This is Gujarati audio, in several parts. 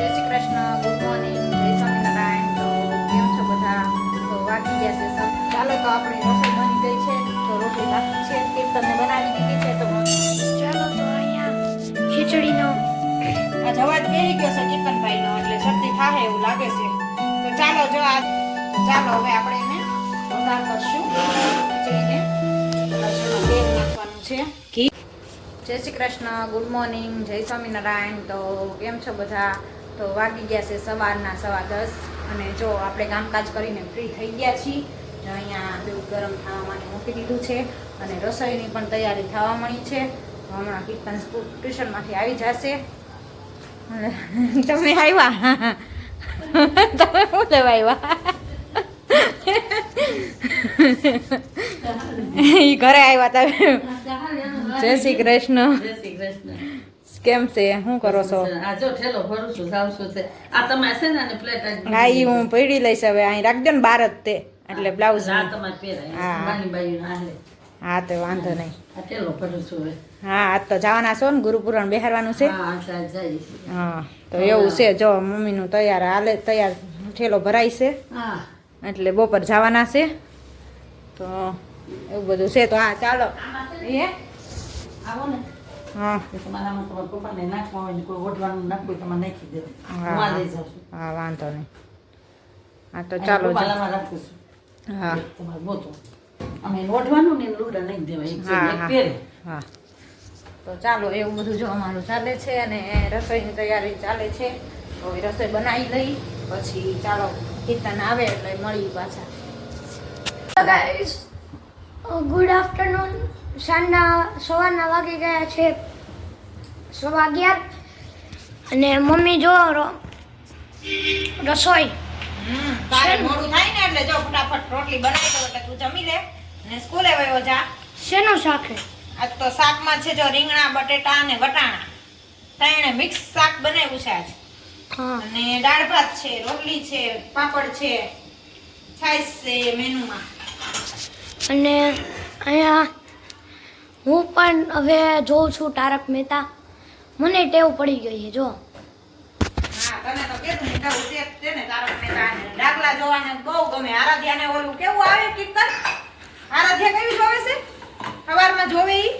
જય શ્રી કૃષ્ણ ગુડ મોર્નિંગ જય સ્વામિનારાયણ. તો કેમ છો બધા? તો વાગી ગયા છે ચાલો તો આપણી રસોઈ બની ગઈ છે. તો રોટલી બાકી છે. કીર્તનને બનાવી દીધી છે. તો ચાલો તો અહીંયા ખીચડીનો આ જવાજ બેહી ગયો છે કીર્તનભાઈનો? એટલે શરદી થાય એવું લાગે છે. તો ચાલો જો આ ચાલો હવે આપણે એને વઘાર કરશું. ખીચડીને તેલ નાખવાનું છે. ઘી જય શ્રી કૃષ્ણ ગુડ મોર્નિંગ જય સ્વામિનારાયણ. તો કેમ છો બધા? તો વાગી ગયા છે સવારના સવા દસ અને જો આપણે કામકાજ કરીને ફ્રી થઈ ગયા છીએ અહીંયા દૂધ ગરમ થવા માટે મૂકી દીધું છે અને રસોઈની પણ તૈયારી થવા મળી છે. હમણાં કીર્તન ટ્યુશનમાંથી આવી જશે. તમે આવ્યા? તમે શું લેવા આવ્યા? એ ઘરે આવ્યા તમે જય શ્રી કૃષ્ણ જય શ્રી કૃષ્ણ. કેમ છે? શું કરો છો? આ જો ઠેલો ભરું છું જાઉં છું છે આ તમે છે ને પ્લેટ હા ઈ હું પડી લઈશ હવે. અહીં રાખજો ને બાર જ તે. એટલે બ્લાઉઝ હા તમારે પહેરાય. હા. નાની હાલે. હા તો વાંધો નહીં. આ ઠેલો ભરું છું હવે. હા આજ તો જવાના છો ને ગુરુપુરણ બેહારવાનું છે. હા તો એવું છે. જો મમ્મીનું તૈયાર હાલે તૈયાર ઠેલો ભરાય છે. એટલે બપોર જવાના છે. તો એવું બધું છે. તો હા ચાલો. એ આવો ને હા. તો તમારામાં તમારા પપ્પાને નાખવા હોય ને કોઈ ઓઢવાનું નાખવું હોય નાખી દેવું હું લઈ જાઉં છું. હા વાંધો નહીં. હા તો ચાલો જો. રાખું છું હા. તમારે ગોતો અમે ઓઢવાનું ને લુગડા નહીં દેવાય. એક હા, એક હા. પહેરે. હા. તો ચાલો એવું બધું જો અમારું ચાલે છે અને રસોઈની તૈયારી ચાલે છે. તો રસોઈ બનાવી લઈ. પછી ચાલો કીર્તન આવે એટલે મળી પાછા. ગુડ આફ્ટરનૂન સાંજના સવારના વાગી ગયા છે. સવા અગિયાર અને મમ્મી જો રસોઈ. મોડું થાય ને એટલે જો ફટાફટ રોટલી બનાવી દો એટલે તું જમી લે અને સ્કૂલે વયો જા. શેનું શાક? છે આજ તો શાકમાં છે જો રીંગણા બટેટા અને વટાણા. ત્રણે મિક્સ શાક બનાવ્યું છે આજે. હા. અને દાળ ભાત છે રોટલી છે પાપડ છે છાશ છે મેનુમાં. અને અહીંયા હું પણ હવે જોઉં છું તારક મહેતા. મને ટેવ પડી ગઈ છે જો. હા તને તો ને તારું છે ને તારક જોવાને બહુ ગમે. આરાધ્યાને ઓલું કેવું આવે કીર્તન? આરાધ્યા કેવી જોવે છે? સવારમાં જોવે ઈ?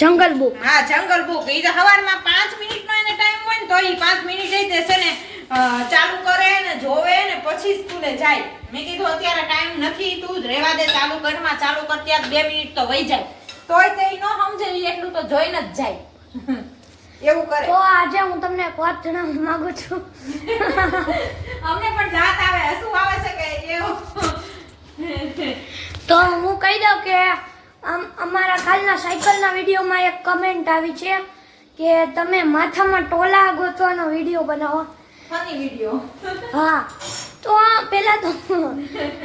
જંગલ બુક. હા જંગલ બુક. ઈ તો સવારમાં પાંચ મિનિટનો એને ટાઈમ હોય ને તો ઈ પાંચ મિનિટ જઈ દેશે ને ચાલુ કરે ને જોવે ને પછી સ્કૂલે જાય. મેં કીધું અત્યારે ટાઈમ નથી તું જ રહેવા દે ચાલુ ઘરમાં ચાલુ કર બે મિનિટ તો વહી જાય. તોય તે ન સમજે એટલું તો જોઈને જ જાય. એવું કરે. તો આજે હું તમને એક વાત જણાવવા માંગુ છું. અમને પણ દાંત આવે હસવું આવે છે કે એવું? તો હું કહી દઉં કે આમ અમારા કાલના સાયકલના વિડીયોમાં એક કમેન્ટ આવી છે કે તમે માથામાં ટોલા ગોતવાનો વીડિયો બનાવો. ફની વિડિયો હા તો પહેલા તો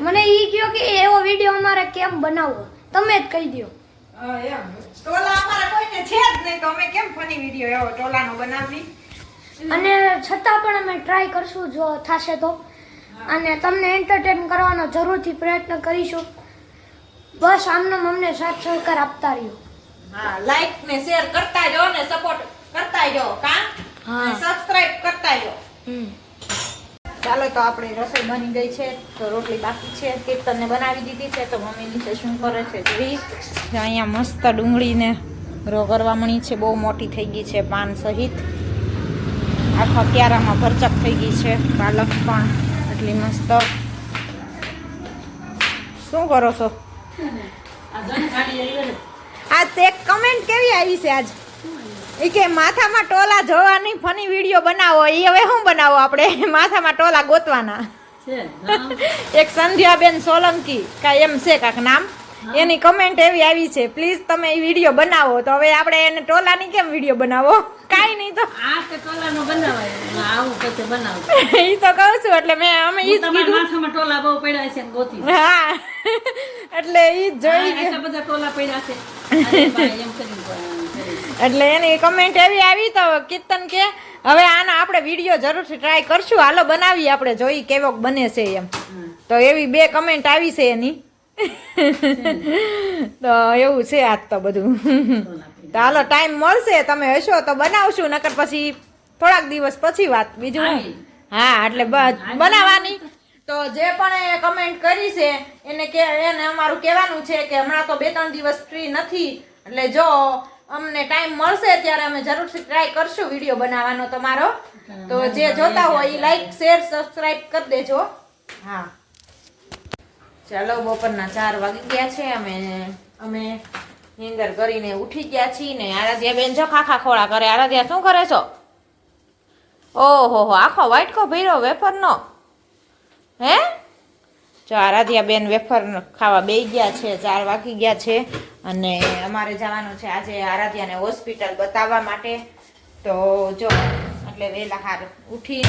મને એ કહ્યો કે એવો વીડિયો અમારે કેમ બનાવવો? તમે જ કહી દો એમ. ટોલા અમારા કોઈને છે જ નહીં તો અમે કેમ ફની વિડિયો એવો ટોલાનો બનાવવી અને છતાં પણ અમે ટ્રાય કરશું જો થશે તો. અને તમને એન્ટરટેન કરવાનો જરૂરથી પ્રયત્ન કરીશું. બસ આમનો અમને સાથ સહકાર આપતા રહ્યો. હા લાઈક ને શેર કરતા જો ને સપોર્ટ કરતા જો કા? હા. સબસ્ક્રાઇબ કરતા જો ચાલો તો આપણી રસોઈ બની ગઈ છે તો રોટલી બાકી છે. કીર્તનને બનાવી દીધી છે તો મમ્મી નીચે શું કરે છે જોઈ. અહીંયા મસ્ત ડુંગળીને રોગરવા મળી છે બહુ મોટી થઈ ગઈ છે પાન સહિત. આખા ક્યારામાં ભરચક થઈ ગઈ છે પાલક પણ એટલી મસ્ત. શું કરો છો? આ તે કમેન્ટ કેવી આવી છે આજ? એ કે માથામાં ટોલા જોવાની ફની વીડિયો બનાવો એ હવે શું બનાવો આપણે? માથામાં ટોલા ગોતવાના. એક સંધ્યાબેન સોલંકી કા એમ છે કાંક નામ? એની કમેન્ટ એવી આવી છે પ્લીઝ તમે એ વીડિયો બનાવો. તો હવે આપણે એને ટોલાની કેમ વીડિયો બનાવો? કાંઈ નહીં તો. આ તો ટોલાનો બનાવાય? આવું પછી બનાવો? એ તો કહું છું એટલે મેં અમે ઈ કીધું. માથામાં ટોલા બહુ પડ્યા છે ગોતી હા. એટલે ઈ જ જોઈ કે બધા ટોલા પડ્યા છે. એમ કરીને કરી. એટલે એની કમેન્ટ એવી આવી તો કીર્તન કે હવે આના આપણે વીડિયો જરૂરથી ટ્રાય કરશું. હાલો બનાવી આપણે. જોઈ કેવોક બને છે એમ. તો એવી બે કમેન્ટ આવી છે એની. તો એવું છે આજ તો બધું. તો હાલો ટાઈમ મળશે. તમે હશો તો બનાવશું. નકર પછી થોડાક દિવસ પછી વાત. બીજું હા એટલે બનાવવાની. તો જે પણ એ કમેન્ટ કરી છે એને કે એને અમારું કહેવાનું છે કે હમણાં તો બે ત્રણ દિવસ ફ્રી નથી. એટલે જો અમને ટાઈમ મળશે ત્યારે અમે જરૂરથી ટ્રાય કરશું વીડિયો બનાવવાનો તમારો. તો જે જોતા હોય એ લાઈક શેર સબસ્ક્રાઇબ કરી દેજો. હા. ચાલો બપોરના ચાર વાગી ગયા છે. અમે અમે નિંદર કરીને ઉઠી ગયા છીએ ને આરાધ્યા બેન જો ખાખા ખોળા કરે. આરાધ્યા શું કરે છો? ઓહો હો આખો વાઇટકો ભીરો વેફરનો. હે? જો આરાધ્યા બેન વેફર ખાવા બે ગયા છે, ચાર વાગી ગયા છે અને અમારે જવાનું છે આજે આરાધ્યાને હોસ્પિટલ બતાવવા માટે. તો જો, એટલે વહેલા હાર ઉઠી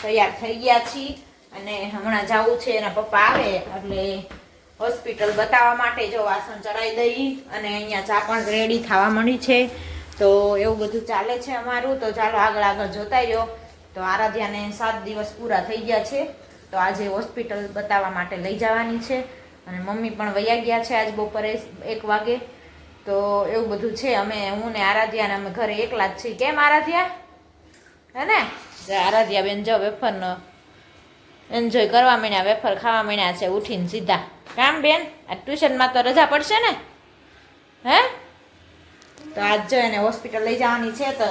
તૈયાર થઈ ગયા છીએ અને હમણાં જવું છે, એના પપ્પા આવે એટલે હોસ્પિટલ બતાવવા માટે જો વાસણ ચડાવી દઈ અને અહીંયા ચા પણ રેડી થવા મળી છે. તો એવું બધું ચાલે છે અમારું. તો ચાલો આગળ આગળ જોતા રહ્યો. તો આરાધ્યાને સાત દિવસ પૂરા થઈ ગયા છે. તો આજે હોસ્પિટલ બતાવવા માટે લઈ જવાની છે. અને મમ્મી પણ વૈયા ગયા છે આજ બપોરે એક વાગે. તો એવું બધું છે અમે હું ને આરાધ્યા ને અમે ઘરે એકલા જ છીએ. કેમ આરાધ્યા? હે ને? આરાધ્યા બેન જો વેફરનો એન્જોય કરવા માંડ્યા વેફર ખાવા માંડ્યા છે ઉઠીને સીધા. કામ બેન? આ ટ્યુશનમાં તો રજા પડશે ને? હે? તો આજ જો એને હોસ્પિટલ લઈ જવાની છે તો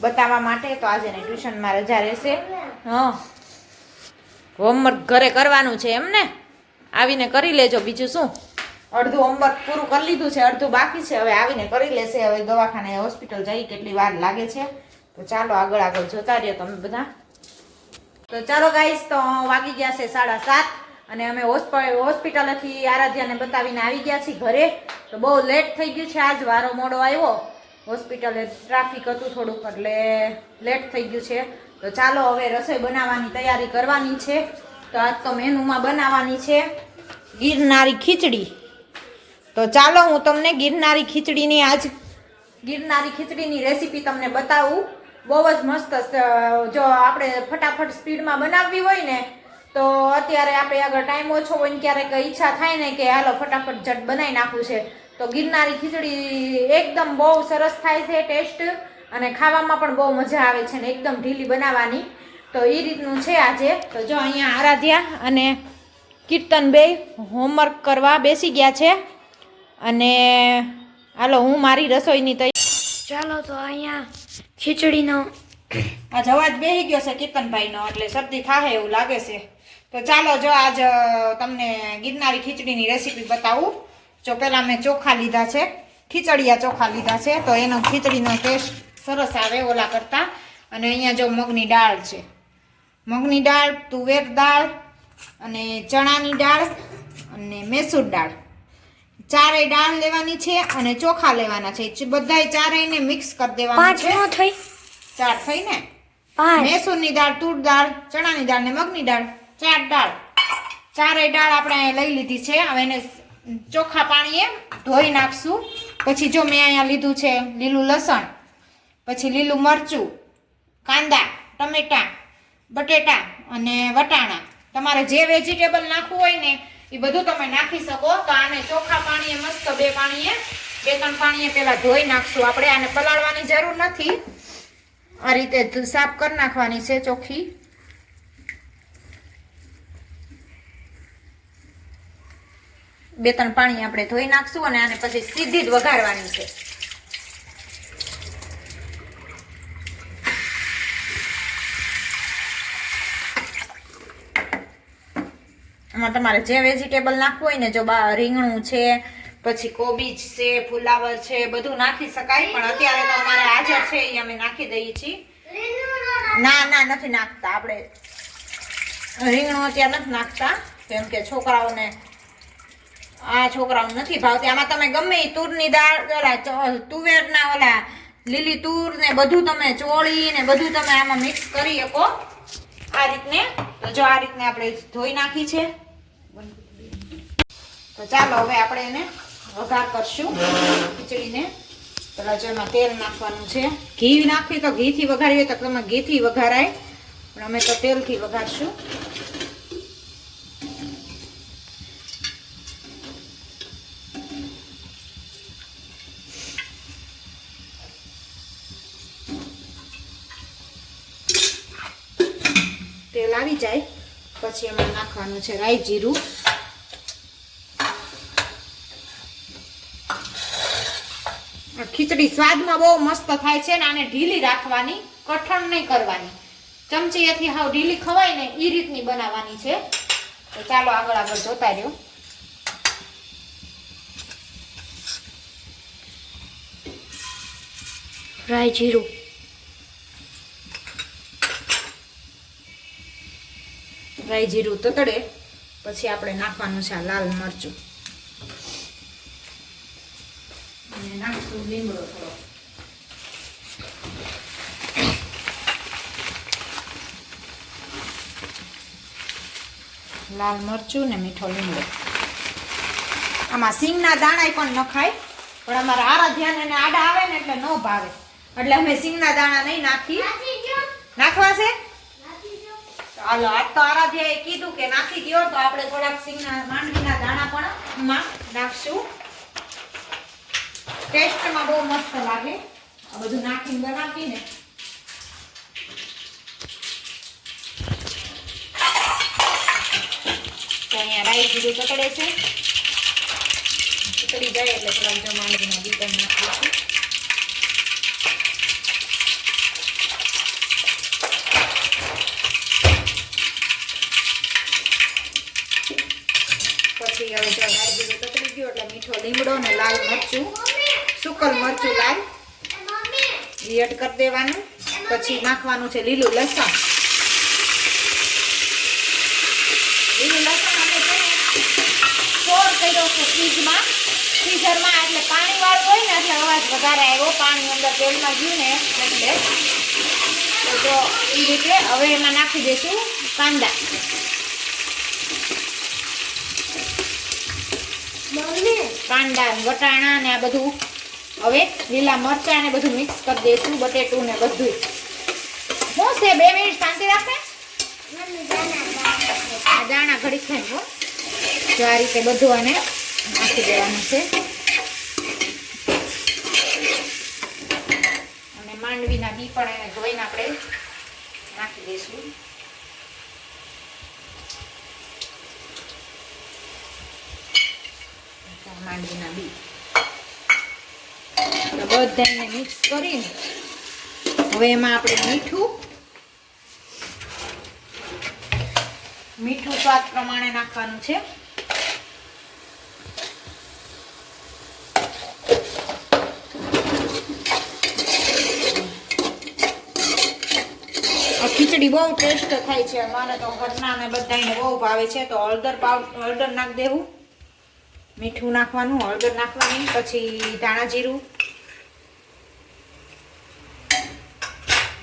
બતાવવા માટે તો આજે એને ટ્યુશનમાં રજા રહેશે. હા. હોમવર્ક ઘરે કરવાનું છે એમ ને આવીને કરી લેજો, બીજું શું? અડધું હોમવર્ક પૂરું કરી લીધું છે, અડધું બાકી છે. હવે આવીને કરી લેશે. હવે દવાખાને, હોસ્પિટલ જઈ કેટલી વાર લાગે છે. તો ચાલો આગળ આગળ જોતા રહ્યો તમે બધા. તો ચાલો ગાઈસ તો વાગી ગયા છે સાડા સાત અને અમે હોસ્પ- હોસ્પિટલેથી આરાધ્યાને બતાવીને આવી ગયા છીએ ઘરે. તો બહુ લેટ થઈ ગયું છે આજ. વારો મોડો આવ્યો. હોસ્પિટલે ટ્રાફિક હતું થોડુંક એટલે લેટ થઈ ગયું છે. તો ચાલો હવે રસોઈ બનાવવાની તૈયારી કરવાની છે. તો આજ તો મેનુમાં બનાવવાની છે ગિરનારી ખીચડી. તો ચાલો હું તમને ગિરનારી ખીચડીની આજ ગિરનારી ખીચડીની રેસીપી તમને બતાવું. બહુ જ મસ્ત જો આપણે ફટાફટ સ્પીડમાં બનાવવી હોય ને, તો અત્યારે આપણે આગળ ટાઈમ ઓછો હોય ને ક્યારેક ઈચ્છા થાય ને કે હાલો ફટાફટ ઝટ બનાવી નાખવું છે. તો ગિરનારી ખીચડી એકદમ બહુ સરસ થાય છે, ટેસ્ટ. અને ખાવામાં પણ બહુ મજા આવે છે ને એકદમ ઢીલી બનાવવાની. તો એ રીતનું છે આજે. તો જો અહીંયા આરાધ્યા અને કીર્તન બે હોમવર્ક કરવા બેસી ગયા છે. અને હાલો હું મારી રસોઈની તૈયારી ચાલો તો અહીંયા ખીચડીનો આ જવાજ બેહી ગયો છે કીર્તનભાઈનો એટલે શરદી થાય એવું લાગે છે. તો ચાલો જો આજ તમને ગિરનારી ખીચડીની રેસીપી બતાવું. જો પહેલાં મેં ચોખા લીધા છે ખીચડીયા ચોખા લીધા છે તો એનો ખીચડીનો ટેસ્ટ સરસ આવે ઓલા કરતાં. અને અહીંયા જો મગની દાળ છે. મગની દાળ તુવેર દાળ અને ચણાની દાળ અને મેસૂર દાળ. ચારેય દાળ લેવાની છે અને ચોખા લેવાના છે. બધાય ચારેયને મિક્સ કરી દેવાના છે. થઈ. ચાર થઈ ને? મેસૂરની દાળ તુર દાળ ચણાની દાળ ને મગની દાળ. ચાર દાળ. ચારેય દાળ આપણે અહીંયા લઈ લીધી છે. હવે એને ચોખ્ખા પાણીએ ધોઈ નાખશું. પછી જો મેં અહીંયા લીધું છે લીલું લસણ પછી લીલું મરચું, કાંદા, ટમેટા, બટેટા અને વટાણા. તમારે જે વેજીટેબલ નાખવું હોય ને, એ બધું તમે નાખી શકો. તો આને ચોખ્ખા પાણીએ મસ્ત બે પાણીએ, બે ત્રણ પાણીએ પહેલાં ધોઈ નાખશું આપણે. આને પલાળવાની જરૂર નથી. આ રીતે સાફ કરી નાખવાની છે ચોખ્ખી બે ત્રણ પાણી આપણે ધોઈ નાખશું અને આને પછી સીધી જ વઘારવાની છે. આમાં તમારે જે વેજીટેબલ નાખવું હોય ને, જો બા રીંગણું છે, પછી કોબીજ છે, ફુલાવર છે, બધું નાખી શકાય. પણ અત્યારે તો અમારે હાજર છે એ અમે નાખી દઈએ છીએ. ના ના, નથી નાખતા આપણે. રીંગણું અત્યારે નથી નાખતા, કેમ કે છોકરાઓને આ છોકરાઓને નથી ભાવતી. આમાં તમે ગમે એ તુરની દાળ, ઓલા તુવેરના ઓલા લીલી તુર ને બધું તમે ચોળી ને બધું તમે આમાં મિક્સ કરી શકો. આ રીતને, તો જો આ રીતને આપણે ધોઈ નાખી છે. તો ચાલો હવે આપણે એને વઘાર કરશું ખીચડીને. રજામાં તેલ નાખવાનું છે. ઘી નાખવી તો ઘીથી વઘારીએ તો તમે ઘીથી વઘારાય. પણ અમે તો તેલથી વઘારશું. તેલ આવી જાય. પછી એમાં નાખવાનું છે રાઈ જીરું. ખીચડી સ્વાદમાં બહુ મસ્ત થાય છે ને આને ઢીલી રાખવાની, કઠણ નહીં કરવાની. ચમચીએથી હાવ ઢીલી ખવાય ને એ રીતની બનાવવાની છે. તો ચાલો આગળ આગળ જોતા રહ્યો. રાઈ જીરું. રાઈ જીરું તતડે પછી આપણે નાખવાનું છે આ લાલ મરચું. અને નાખશું લીમડો થોડો. લાલ મરચું ને મીઠો લીમડો. આમાં સિંગના દાણા પણ નખાય પણ અમારા આરાધ્યાને અને આડા આવે ને એટલે ન ભાવે. એટલે અમે સિંગના દાણા નહીં નાખી. હાલો આજ તો આરાધ્યાએ કીધું કે નાખી દ્યો, તો આપણે થોડાક સિંગના, માંડવીના દાણા પણ માં નાખશું. ટેસ્ટમાં બહુ મસ્ત લાગે. આ બધું નાખીને બનાવીને. અહીંયા રાઈ જીરું પકડે છે. પકડી જાય એટલે થોડાક જો માંડવીના બી નાખીશું હવે જો રાઈ જીરું કકડી ગયું એટલે મીઠો લીમડો ને લાલ મરચું, સુકલ મરચું લાલ. એડ કરી દેવાનું. પછી નાખવાનું છે લીલું લસણ. લીલું લસણ અમે ફોર કર્યો છે ફ્રીજમાં. ફ્રીઝરમાં એટલે પાણી વાળું હોય ને એટલે અવાજ વધારે આવ્યો. પાણી અંદર તેલમાં ગયું ને એટલે. તો એ રીતે હવે એમાં નાખી દઈશું કાંદા. કાંદા વટાણા ને આ બધું. હવે લીલા મરચાં ને બધું મિક્સ કરી દઈશું, બટેટું ને બધું શું છે? બે મિનિટ શાંતિ રાખે? દાણા ઘડી ખાઈ હો. જો આ રીતે બધું આને નાખી દેવાનું છે. અને માંડવીના બી પણ એને ધોઈને આપણે નાખી દઈશું. માંડવીના બી. બધાને મિક્સ કરીને હવે એમાં આપણે મીઠું મીઠું સ્વાદ પ્રમાણે નાખવાનું છે. ખીચડી બહુ ટેસ્ટ થાય છે. મને તો ઘરના ને બધાને બહુ ભાવે છે. તો હળદર પાવ, હળદર નાખ દેવું. મીઠું નાખવાનું, હળદર નાખવાની, પછી ધાણા જીરું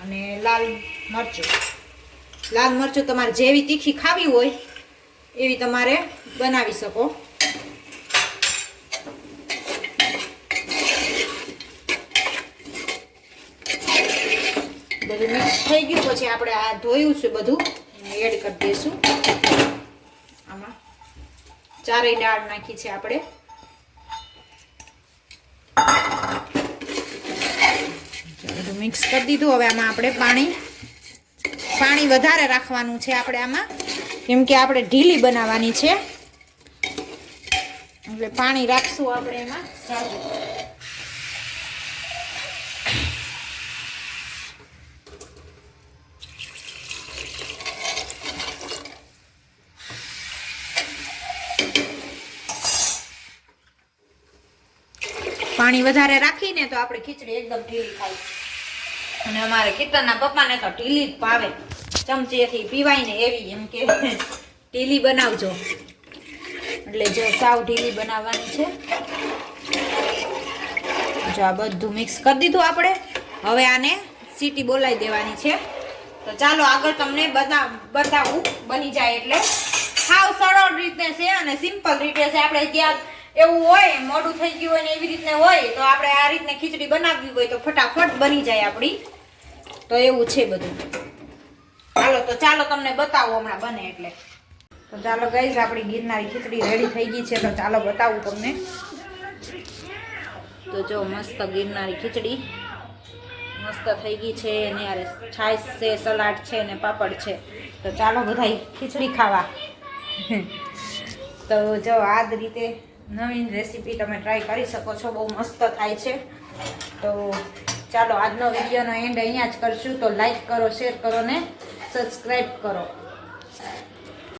અને લાલ મરચું. લાલ મરચું તમારે જેવી તીખી ખાવી હોય, એવી તમારે બનાવી શકો. બધું મિક્સ થઈ ગયું, પછી આપણે આ ધોયું છે બધું એડ કરી દઈશું. ચારેય દાળ નાખી છે આપણે. બધું મિક્સ કરી દીધું. હવે આમાં આપણે પાણી પાણી વધારે રાખવાનું છે આપણે આમાં. કેમ કે આપણે ઢીલી બનાવવાની છે. એટલે પાણી રાખશું આપણે એમાં. પાણી વધારે રાખીને તો આપણે ખીચડી એકદમ ઢીલી થાય. અને અમારે કીર્તનના પપ્પાને તો ઢીલી જ ભાવે. ચમચીએથી પીવાય ને એવી એમ કે ઢીલી બનાવજો. એટલે જો સાવ ઢીલી બનાવવાની છે. જો આ બધું મિક્સ કરી દીધું આપણે. હવે આને સીટી બોલાવી દેવાની છે. તો ચાલો આગળ તમને બતા, બતાવું. બની જાય એટલે. સાવ સરળ રીતે છે અને સિમ્પલ રીતે છે. આપણે ક્યાંક એવું હોય, મોડું થઈ ગયું હોય ને એવી રીતના હોય, તો આપણે આ રીતને ખીચડી બનાવવી હોય તો ફટાફટ બની જાય આપણી. તો એવું છે બધું. ચાલો તો ચાલો તમને બતાવું હમણાં બને એટલે. તો ચાલો ગઈ આપણી ગિરનારી ખીચડી રેડી થઈ ગઈ છે, તો ચાલો બતાવું તમને. તો જો મસ્ત ગિરનારી ખીચડી. મસ્ત થઈ ગઈ છે અને યારે છાશ છે, સલાડ છે, ને પાપડ છે. તો ચાલો બધા ખીચડી ખાવા. તો જો આ રીતે નવીન રેસીપી તમે ટ્રાય કરી શકો છો. બહુ મસ્ત થાય છે. તો ચાલો આજનો વિડીયોનો એન્ડ અહીંયા જ કરશું. તો લાઈક કરો શેર કરો ને સબસ્ક્રાઈબ કરો.